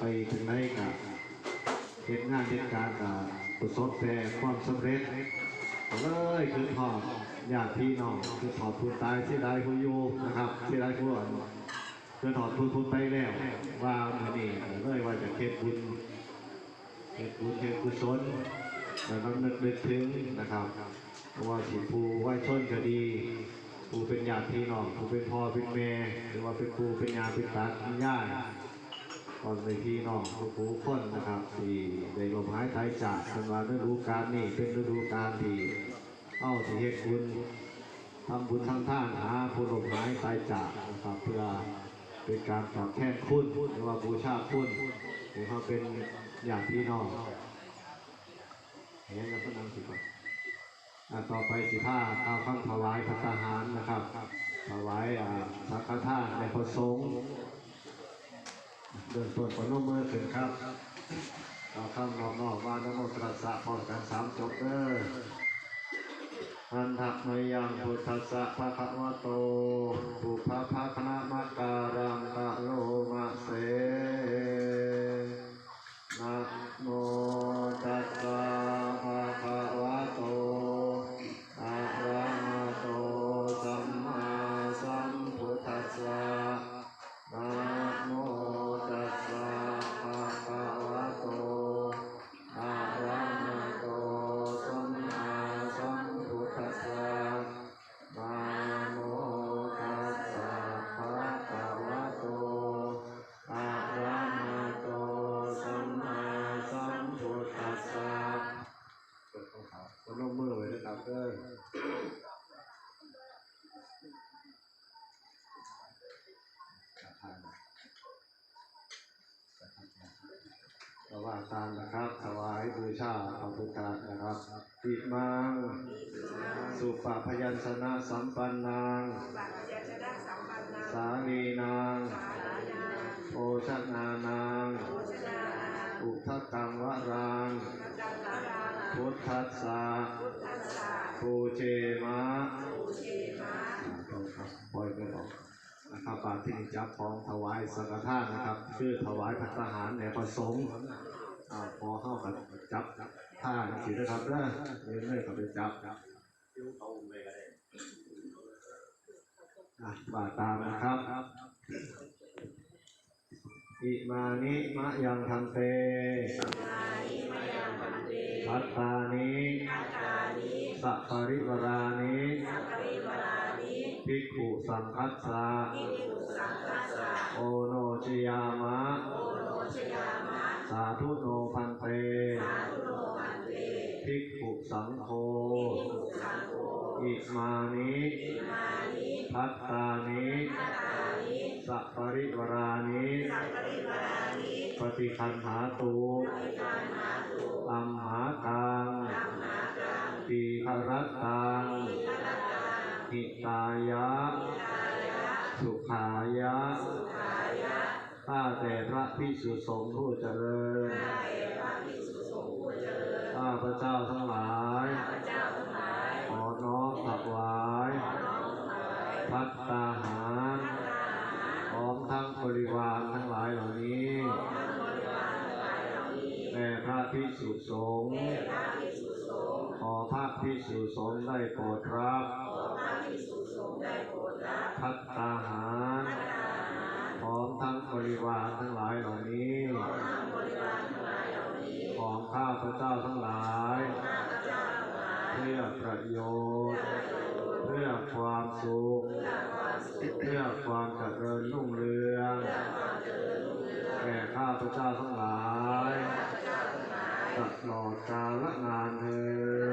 ไปถึงไหนกับเหตุงานเหตุการณ์กับประสบแต่ความสำเร็จเลยคือทอดญาติพี่น้องคือถอดผู้ตายเสียดายผู้อยู่นะครับเสียดายผู้อ่อนคือถอดผู้ทุนไปแล้ว ว่ามือนี้เลยว่าจะเก็บบุญเก็บบุญเก็บกุศลแต่ต้องนึกนึกถึงนะครับเพราะว่าสิผู้ไหว้ชนก็ดีผู้เป็นญาติพี่น้องผู้เป็นพ่อเป็นแม่หรือว่าเป็นผู้เป็นยาเป็นตาเป็นย่า ตอนเป็นพี่น้องทุกผู้คนนะครับที่ได้ลมหายใจจากเป็นว่าฤดูกาลนี้เป็นฤดูกาลที่เอ้าที่เฮ็ดบุญทำบุญทำท่านหาผู้ลมหายใจจากนะครับเพื่อเป็นการตอบแทนคุณหรือว่าบูชาคุณหรือเขาเป็นญาติพี่น้องเห็นแล้วก็นั่งสิครับอ่าต่อไปสิผ้าข้าวข้างถวายพระทหารนะครับถวายสังฆทานในพระสงฆ์ เดินต้นปนมมือขึ้นครับเอาข้างนอกนอกว่านะโมตรัสสะพร้อกันสามจบเด้ออันทักมยังพุทธัสสะภะคะวะโตปุพพะภะคะนะมะการังกะโล ระว่าตามนะครับ ถวายบูชาพระพุทธนะครับติมังสุปะพยัญชนะสัมปันนางบัตรยาชนะสัมปันนาสาลีนางสารานาโอชนานางโภชนาอุทตังวรางพระจันทราพุทธัสสะพุทธัสสะภูเจมะภูเชมะครับปล่อยไปออก นะครับบาทที่นิจับของถวายสังฆทานนะครับชื่อถวายพัฒหารในประสงค์อ่าพอเข้ากับจับท่าสินะครับเด้อเรื่อยๆก็ไปจับอะบาทตามนะครับอิมานิมะยังทันเตนานิมยังพันเตพัตตานิอาตานิ สัพปริวรานิสัพพิวรานิภิกขุสังคัสสะอิปุสังคัสสะโอโนชยามะโอโนชยามะสาธุโนพันเตสาธุโนพันเตภิกขุสังโฆอิปุสังโฆอิมานิอิมานิพัตตานิอาตานิสัพปริวรานิสัพพิวรานิปฏิคันหาตุ สุขายะสุขายะ ข้าแต่พระพิสุสงฆ์ผู้เจริญ ข้าเอพระภิกษุสงฆ์ผู้เจริญข้าพระเจ้าทั้งหลายข้าพเจ้าทั้งหลาย ขอน้อมถวายขอน้อมถวายพัตตาหาร พระทหาร พร้อมทั้งบริวารทั้งหลายเหล่านี้ ทั้งบริวารทั้งหลายเหล่านี้ แด่พระพิสุสงฆ์ แด่พระภิกษุส งฆ์ขอพระพิสุสงฆ์ได้โปรดรับขอพระภิกษุสงฆ์ได้โปรดรับพัตตาหารพระทหารพร้อมทั้งบริวารทั้งหลายเหล่านี้ทั้งบริวารทั้งหลายเหล่านี้ของข้าพระเจ้าทั้งหลายข้าพเจ้าทั้งหลายเพื่อประโยชน์ เพื่อความสุขเพื่อความสุขเพื่อความเจริญรุ่งเรืองเพื่อความเจริญรุ่งเรืองแก่ข้าพระเจ้าทั้งหลายข้าพเจ้าทั้งหลายตลอดกาลนานเทอ